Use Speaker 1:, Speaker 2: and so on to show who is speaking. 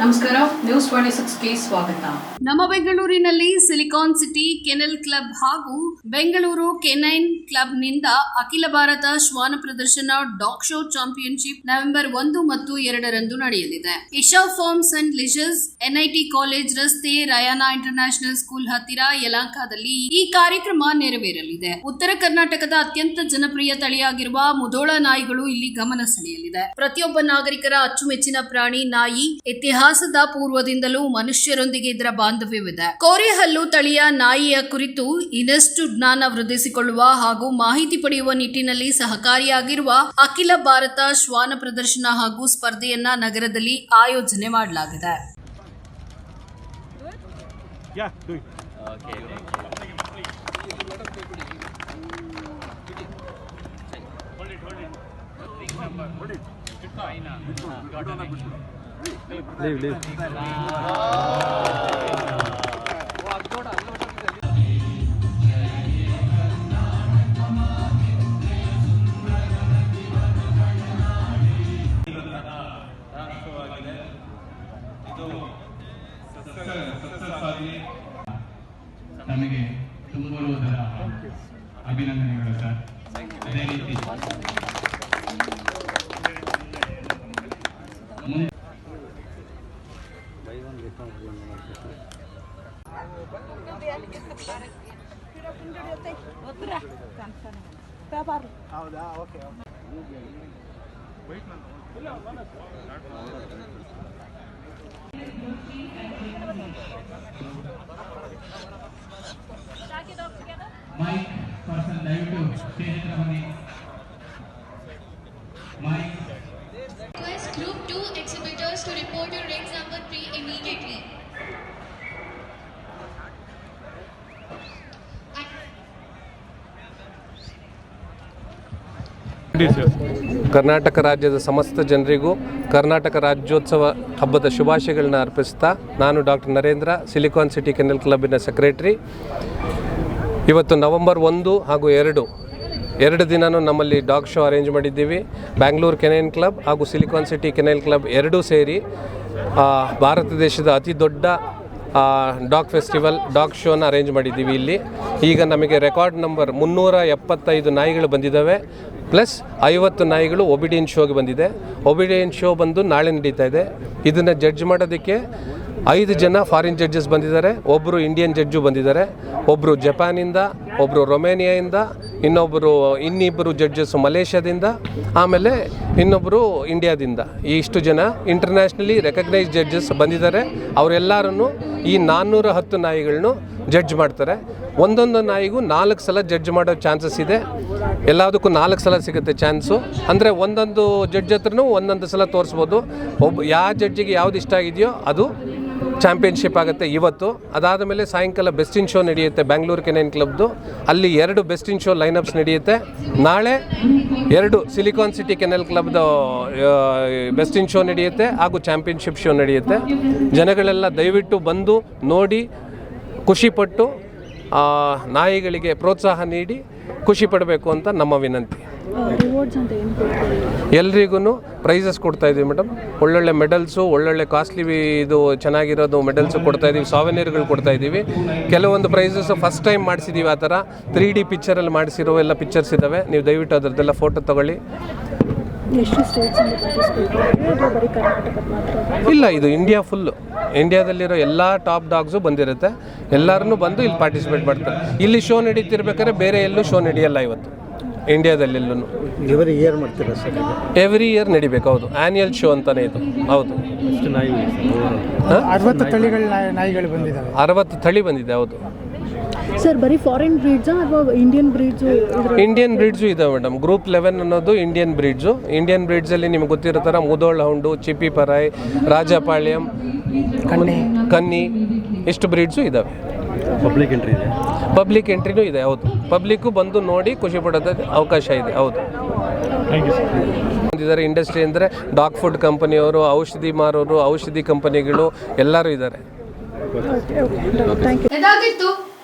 Speaker 1: ನಮಸ್ಕಾರ news twenty ಸ್ವಾಗತ. ನಮ್ಮ ಬೆಂಗಳೂರಿನಲ್ಲಿ ಸಿಲಿಕಾನ್ ಸಿಟಿ, ಕೆನೆಲ್ ಕ್ಲಬ್ ಹಾಗೂ ಬೆಂಗಳೂರು ಕೆನೈನ್ ಕ್ಲಬ್ನಿಂದ ಅಖಿಲ ಭಾರತ ಶ್ವಾನ ಪ್ರದರ್ಶನ ಡಾಗ್ ಶೋ ಚಾಂಪಿಯನ್ಶಿಪ್ ನವೆಂಬರ್ ಒಂದು ಮತ್ತು ಎರಡರಂದು ನಡೆಯಲಿದೆ. Isha farms and leisures N I T college ರಸ್ತೆ ರಯಾನಾ ಇಂಟರ್ನ್ಯಾಷನಲ್ ಸ್ಕೂಲ್ ಹತ್ತಿರ ಯಲಾಂಕಾದಲ್ಲಿ ಈ ಕಾರ್ಯಕ್ರಮ ನೆರವೇರಲಿದೆ. ಉತ್ತರ ಕರ್ನಾಟಕದ ಅತ್ಯಂತ ಜನಪ್ರಿಯ ತಳಿಯಾಗಿರುವ ಮುಧೋಳ ನಾಯಿಗಳು ಇಲ್ಲಿ ಗಮನ ಸೆಳೆಯಲಿದೆ. ಪ್ರತಿಯೊಬ್ಬ ನಾಗರಿಕರ ಅಚ್ಚುಮೆಚ್ಚಿನ ಪ್ರಾಣಿ ನಾಯಿ ಇತಿಹಾಸದ ಪೂರ್ವದಿಂದಲೂ ಮನುಷ್ಯರೊಂದಿಗೆ ಇದರ ಬಾಂಧವ್ಯವಿದೆ. ಕೋರೆಹಲ್ಲು ತಳಿಯ ನಾಯಿಯ ಕುರಿತು ಇನ್ನಷ್ಟು ಜ್ಞಾನ ವೃದ್ಧಿಸಿಕೊಳ್ಳುವ ಹಾಗೂ ಮಾಹಿತಿ ಪಡೆಯುವ ನಿಟ್ಟಿನಲ್ಲಿ ಸಹಕಾರಿಯಾಗಿರುವ ಅಖಿಲ ಭಾರತ ಶ್ವಾನ ಪ್ರದರ್ಶನ ಹಾಗೂ ಸ್ಪರ್ಧೆಯನ್ನ ನಗರದಲ್ಲಿ ಆಯೋಜನೆ ಮಾಡಲಾಗಿದೆ.
Speaker 2: Hold it, hold it. Leave, leave.
Speaker 3: ತಮಗೆ ತುಂಬುವುದರ ಅಭಿನಂದನೆಗಳು ಸರ್ ಅದೇ ರೀತಿ ಮುಂದೆ ಮೈಕ್ ಪರ್ಸನ್ ದಯವಿಟ್ಟು ಸ್ಟೇಜ್ ಹತ್ರ ಬನ್ನಿ
Speaker 4: Group 2 exhibitors to report your rings number 3 immediately.
Speaker 5: Karnataka ರಾಜ್ಯದ ಸಮಸ್ತ ಜನರಿಗೂ ಕರ್ನಾಟಕ ರಾಜ್ಯೋತ್ಸವ ಹಬ್ಬದ ಶುಭಾಶಯಗಳನ್ನ ಅರ್ಪಿಸ್ತಾ ನಾನು doctor Narendra, silicon city kennel ಕ್ಲಬ್ಬಿನ secretary ಇವತ್ತು ನವೆಂಬರ್ ಒಂದು ಹಾಗೂ ಎರಡು ಎರಡು ದಿನನೂ ನಮ್ಮಲ್ಲಿ ಡಾಗ್ ಶೋ ಅರೇಂಜ್ ಮಾಡಿದ್ದೀವಿ. ಬ್ಯಾಂಗ್ಳೂರು ಕೆನೈನ್ ಕ್ಲಬ್ ಹಾಗೂ ಸಿಲಿಕಾನ್ ಸಿಟಿ ಕೆನೈನ್ ಕ್ಲಬ್ ಎರಡೂ ಸೇರಿ ಭಾರತ ದೇಶದ ಅತಿ ದೊಡ್ಡ ಡಾಗ್ ಫೆಸ್ಟಿವಲ್, ಡಾಗ್ ಶೋನ ಅರೇಂಜ್ ಮಾಡಿದ್ದೀವಿ ಇಲ್ಲಿ. ಈಗ ನಮಗೆ ರೆಕಾರ್ಡ್ ನಂಬರ್ ಮುನ್ನೂರ ಎಪ್ಪತ್ತೈದು ನಾಯಿಗಳು ಬಂದಿದ್ದಾವೆ. ಪ್ಲಸ್ ಐವತ್ತು ನಾಯಿಗಳು ಒಬಿಡಿಯನ್ ಶೋಗೆ ಬಂದಿದೆ. ಒಬಿಡಿಯನ್ ಶೋ ಬಂದು ನಾಳೆ ನಡೀತಾ ಇದೆ. ಇದನ್ನು ಜಡ್ಜ್ ಮಾಡೋದಕ್ಕೆ ಐದು ಜನ ಫಾರಿನ್ ಜಡ್ಜಸ್ ಬಂದಿದ್ದಾರೆ. ಒಬ್ಬರು ಇಂಡಿಯನ್ ಜಡ್ಜು ಬಂದಿದ್ದಾರೆ. ಒಬ್ಬರು ಜಪಾನಿಂದ ಒಬ್ಬರು ರೊಮೇನಿಯಾಯಿಂದ ಇನ್ನೊಬ್ಬರು ಇನ್ನಿಬ್ಬರು ಜಡ್ಜಸ್ ಮಲೇಷ್ಯಾದಿಂದ, ಆಮೇಲೆ ಇನ್ನೊಬ್ಬರು ಇಂಡಿಯಾದಿಂದ. ಈ ಇಷ್ಟು ಜನ ಇಂಟರ್ನ್ಯಾಷನಲಿ ರೆಕಗ್ನೈಸ್ ಜಡ್ಜಸ್ ಬಂದಿದ್ದಾರೆ. ಅವರೆಲ್ಲರನ್ನು ಈ ನಾನ್ನೂರ ಹತ್ತು ನಾಯಿಗಳನ್ನು ಜಡ್ಜ್ ಮಾಡ್ತಾರೆ. ಒಂದೊಂದು ನಾಯಿಗೂ ನಾಲ್ಕು ಸಲ ಜಡ್ಜ್ ಮಾಡೋ ಚಾನ್ಸಸ್ ಇದೆ. ಎಲ್ಲದಕ್ಕೂ ನಾಲ್ಕು ಸಲ ಸಿಗುತ್ತೆ ಚಾನ್ಸು ಅಂದರೆ ಒಂದೊಂದು ಜಡ್ಜ್ ಹತ್ರನೂ ಒಂದೊಂದು ಸಲ ತೋರಿಸ್ಬೋದು. ಒಬ್ಬ ಯಾವ ಜಡ್ಜಿಗೆ ಯಾವ್ದು ಇಷ್ಟ ಆಗಿದೆಯೋ ಅದು ಚಾಂಪಿಯನ್ಶಿಪ್ ಆಗುತ್ತೆ ಇವತ್ತು. ಅದಾದ ಮೇಲೆ ಸಾಯಂಕಾಲ ಬೆಸ್ಟ್ ಇನ್ ಶೋ ನಡೆಯುತ್ತೆ ಬ್ಯಾಂಗ್ಳೂರು ಕೆನೈನ್ ಕ್ಲಬ್ದು ಅಲ್ಲಿ ಎರಡು ಬೆಸ್ಟ್ ಇನ್ ಶೋ ಲೈನಪ್ಸ್ ನಡೆಯುತ್ತೆ. ನಾಳೆ ಎರಡು ಸಿಲಿಕಾನ್ ಸಿಟಿ ಕೆನಲ್ ಕ್ಲಬ್ದು ಬೆಸ್ಟ್ ಇನ್ ಶೋ ನಡೆಯುತ್ತೆ ಹಾಗೂ ಚಾಂಪಿಯನ್ಶಿಪ್ ಶೋ ನಡೆಯುತ್ತೆ. ಜನಗಳೆಲ್ಲ ದಯವಿಟ್ಟು ಬಂದು ನೋಡಿ, ಖುಷಿಪಟ್ಟು ನಾಯಿಗಳಿಗೆ ಪ್ರೋತ್ಸಾಹ ನೀಡಿ ಖುಷಿ ಪಡಬೇಕು ಅಂತ ನಮ್ಮ ವಿನಂತಿ. ಎಲ್ರಿಗೂ ಪ್ರೈಸಸ್ ಕೊಡ್ತಾ ಇದೀವಿ ಮೇಡಮ್ ಒಳ್ಳೊಳ್ಳೆ ಮೆಡಲ್ಸು ಒಳ್ಳೊಳ್ಳೆ ಕಾಸ್ಟ್ಲಿ ಇದು ಚೆನ್ನಾಗಿರೋದು ಮೆಡಲ್ಸು ಕೊಡ್ತಾ ಇದೀವಿ ಸಾವೆನಿಯರ್ಗಳು ಕೊಡ್ತಾ ಇದ್ದೀವಿ. ಕೆಲವೊಂದು ಪ್ರೈಸಸ್ ಫಸ್ಟ್ ಟೈಮ್ ಮಾಡಿಸಿದ್ದೀವಿ ಆ ಥರ. ತ್ರೀ ಡಿ ಪಿಕ್ಚರಲ್ಲಿ ಮಾಡಿಸಿರೋ ಎಲ್ಲ ಪಿಕ್ಚರ್ಸ್ ಇದ್ದಾವೆ. ನೀವು ದಯವಿಟ್ಟು ಅದರದ್ದೆಲ್ಲ ಫೋಟೋ ತಗೊಳ್ಳಿ.
Speaker 6: ಎಷ್ಟು ಸ್ಟೇಟ್ಸಿಂದ ಪಾರ್ಟಿಸಿಪೇಟ್ ಮಾಡಿದ್ರೆ? ಅಥವಾ ಬರೀ ಕರ್ನಾಟಕದ ಮಾತ್ರ?
Speaker 5: ಇಲ್ಲ ಇದು ಇಂಡಿಯಾ ಫುಲ್ಲು ಇಂಡಿಯಾದಲ್ಲಿರೋ ಎಲ್ಲ ಟಾಪ್ ಡಾಗ್ಸು ಬಂದಿರುತ್ತೆ. ಎಲ್ಲರೂ ಬಂದು ಇಲ್ಲಿ ಪಾರ್ಟಿಸಿಪೇಟ್ ಮಾಡ್ತಾರೆ. ಇಲ್ಲಿ ಶೋ ನಡೀತಿರ್ಬೇಕಾದ್ರೆ ಬೇರೆ ಎಲ್ಲೂ ಶೋ ನಡೆಯಲ್ಲ ಇವತ್ತು. ಇಂಡಿಯಾದಲ್ಲೆಲ್ಲೂ
Speaker 2: ಎವ್ರಿ ಇಯರ್ ಮಾಡ್ತೀರಾ ಸರ್?
Speaker 5: ಎವ್ರಿ ಇಯರ್ ನಡಿಬೇಕು ಹೌದು. ಆ್ಯನ್ಯಲ್ ಶೋ ಅಂತಲೇ ಇದು. ಹೌದು.
Speaker 7: ಅರವತ್ತು ತಳಿಗಳ ನಾಯಿಗಳು ಬಂದಿದ್ದಾವೆ
Speaker 5: ಅರವತ್ತು ತಳಿ ಬಂದಿದೆ ಹೌದು.
Speaker 6: ಸರ್ ಬರೀ ಫಾರಿನ್ ಬ್ರೀಡ್ಸಾ ಅಥವಾ ಇಂಡಿಯನ್ ಬ್ರೀಡ್ಸು ಇದ್ರ
Speaker 5: ಇಂಡಿಯನ್ ಬ್ರೀಡ್ಸು ಇದೆ ಮೇಡಮ್ ಗ್ರೂಪ್ ಲೆವೆನ್ ಅನ್ನೋದು ಇಂಡಿಯನ್ ಬ್ರೀಡ್ಸು ಇಂಡಿಯನ್ ಬ್ರೀಡ್ಸಲ್ಲಿ ನಿಮ್ಗೆ ಗೊತ್ತಿರೋ ಥರ ಮುದೋಳ್ ಹೌಂಡು ಚಿಪ್ಪಿ ಪರಾಯ್ ರಾಜಪಾಳ್ಯಂ ಕನ್ನಿ ಇಷ್ಟು ಬ್ರೀಡ್ಸು ಇದಾವೆ.
Speaker 2: ಪಬ್ಲಿಕ್ ಎಂಟ್ರಿ ಇದೆ.
Speaker 5: ಪಬ್ಲಿಕ್ ಎಂಟ್ರಿನೂ ಇದೆ ಹೌದು. ಪಬ್ಲಿಕ್ಕು ಬಂದು ನೋಡಿ ಖುಷಿ ಪಡೋದಕ್ಕೆ ಅವಕಾಶ ಇದೆ ಹೌದು. ಇದ್ದಾರೆ ಇಂಡಸ್ಟ್ರಿ ಅಂದರೆ ಡಾಗ್ ಫುಡ್ ಕಂಪನಿಯವರು ಔಷಧಿ ಮಾರೋರು ಔಷಧಿ ಕಂಪನಿಗಳು ಎಲ್ಲರೂ ಇದ್ದಾರೆ.
Speaker 6: ಥ್ಯಾಂಕ್ ಯು
Speaker 1: ಇದಾಗಿತ್ತು